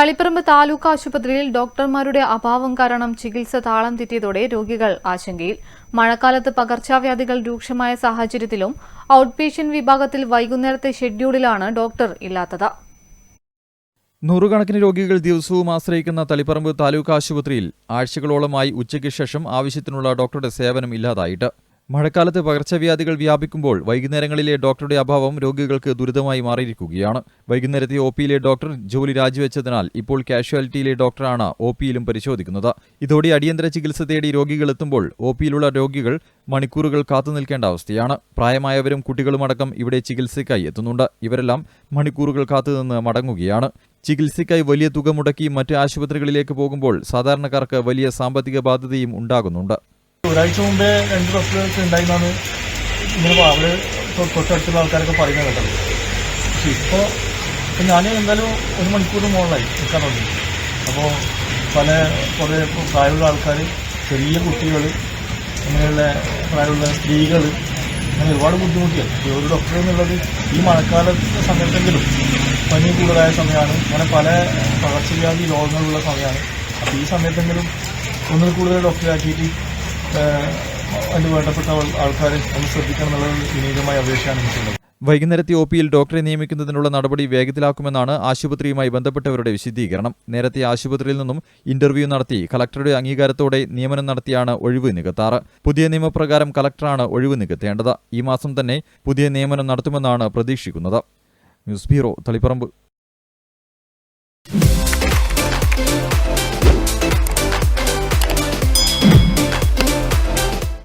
തളിപ്പറമ്പ് താലൂക്ക് ആശുപത്രിയിൽ ഡോക്ടർമാരുടെ അഭാവം കാരണം ചികിത്സ താളം തെറ്റിയതോടെ രോഗികൾ ആശങ്കയിൽ. മഴക്കാലത്ത് പകർച്ചവ്യാധികൾ രൂക്ഷമായ സാഹചര്യത്തിലും ഔട്ട് പേഷ്യന്റ് വിഭാഗത്തിൽ വൈകുന്നേരത്തെ ഷെഡ്യൂളിലാണ് ഡോക്ടർ ഇല്ലാത്തത്. നൂറുകണക്കിന് രോഗികൾ ദിവസവും ആശ്രയിക്കുന്ന തളിപ്പറമ്പ് താലൂക്ക് ആശുപത്രിയിൽ ആഴ്ചകളോളമായി ഉച്ചയ്ക്ക് ശേഷം ആവശ്യത്തിനുള്ള ഡോക്ടറുടെ സേവനം ഇല്ലാതായിട്ട്. മഴക്കാലത്ത് പകർച്ചവ്യാധികൾ വ്യാപിക്കുമ്പോൾ വൈകുന്നേരങ്ങളിലെ ഡോക്ടറുടെ അഭാവം രോഗികൾക്ക് ദുരിതമായി മാറിയിരിക്കുകയാണ്. വൈകുന്നേരത്തെ ഒ പിയിലെ ഡോക്ടർ ജോലി രാജിവെച്ചതിനാൽ ഇപ്പോൾ കാഷ്വാലിറ്റിയിലെ ഡോക്ടറാണ് ഒ പിയിലും പരിശോധിക്കുന്നത്. ഇതോടെ അടിയന്തര ചികിത്സ തേടി രോഗികളെത്തുമ്പോൾ ഒ പിയിലുള്ള രോഗികൾ മണിക്കൂറുകൾ കാത്തുനിൽക്കേണ്ട അവസ്ഥയാണ്. പ്രായമായവരും കുട്ടികളുമടക്കം ഇവിടെ ചികിത്സയ്ക്കായി എത്തുന്നുണ്ട്. ഇവരെല്ലാം മണിക്കൂറുകൾ കാത്തുനിന്ന് മടങ്ങുകയാണ്. ചികിത്സയ്ക്കായി വലിയ തുക മുടക്കി മറ്റ് ആശുപത്രികളിലേക്ക് പോകുമ്പോൾ സാധാരണക്കാർക്ക് വലിയ സാമ്പത്തിക ബാധ്യതയും ഉണ്ടാകുന്നുണ്ട്. ഒരാഴ്ച മുമ്പേ രണ്ട് ഡോക്ടർക്ക് ഉണ്ടായിരുന്നാണ് ഇങ്ങനെ അവർ തൊട്ടടുത്തുള്ള ആൾക്കാരൊക്കെ പറയുന്നത് കേട്ടത് പക്ഷെ ഇപ്പോൾ ഇപ്പം ഞാൻ എന്തായാലും ഒരു മണിക്കൂർ മുകളിലായി നിൽക്കാൻ തുടങ്ങി അപ്പോൾ പല കുറേ പ്രായമുള്ള ആൾക്കാർ ചെറിയ കുട്ടികൾ അങ്ങനെയുള്ള പ്രായമുള്ള സ്ത്രീകൾ അങ്ങനെ ഒരുപാട് ബുദ്ധിമുട്ടിയാണ്. ഒരു ഡോക്ടർ എന്നുള്ളത് ഈ മഴക്കാലത്തെ സമയത്തെങ്കിലും പനി കൂടുതലായ സമയമാണ്. അങ്ങനെ പല പകർച്ചവ്യാധി രോഗങ്ങളുള്ള സമയമാണ്. അപ്പോൾ ഈ സമയത്തെങ്കിലും ഒന്നിൽ കൂടുതൽ ഡോക്ടറെ ആക്കിയിട്ട് അതിന് വേണ്ടപ്പെട്ട ആൾക്കാരെ ഒന്ന് ശ്രദ്ധിക്കണം എന്നുള്ളത് വിനീതമായ അപേക്ഷയാണ് വൈകുന്നേരത്തെ ഒ പിയിൽ ഡോക്ടറെ നിയമിക്കുന്നതിനുള്ള നടപടി വേഗത്തിലാക്കുമെന്നാണ് ആശുപത്രിയുമായി ബന്ധപ്പെട്ടവരുടെ വിശദീകരണം. നേരത്തെ ആശുപത്രിയിൽ നിന്നും ഇന്റർവ്യൂ നടത്തി കളക്ടറുടെ അംഗീകാരത്തോടെ നിയമനം നടത്തിയാണ് ഒഴിവ് നികത്താറ്. പുതിയ നിയമപ്രകാരം കളക്ടറാണ് ഒഴിവ് നികത്തേണ്ടത്. ഈ മാസം തന്നെ പുതിയ നിയമനം നടത്തുമെന്നാണ് പ്രതീക്ഷിക്കുന്നത്. News bureau Taliparamba.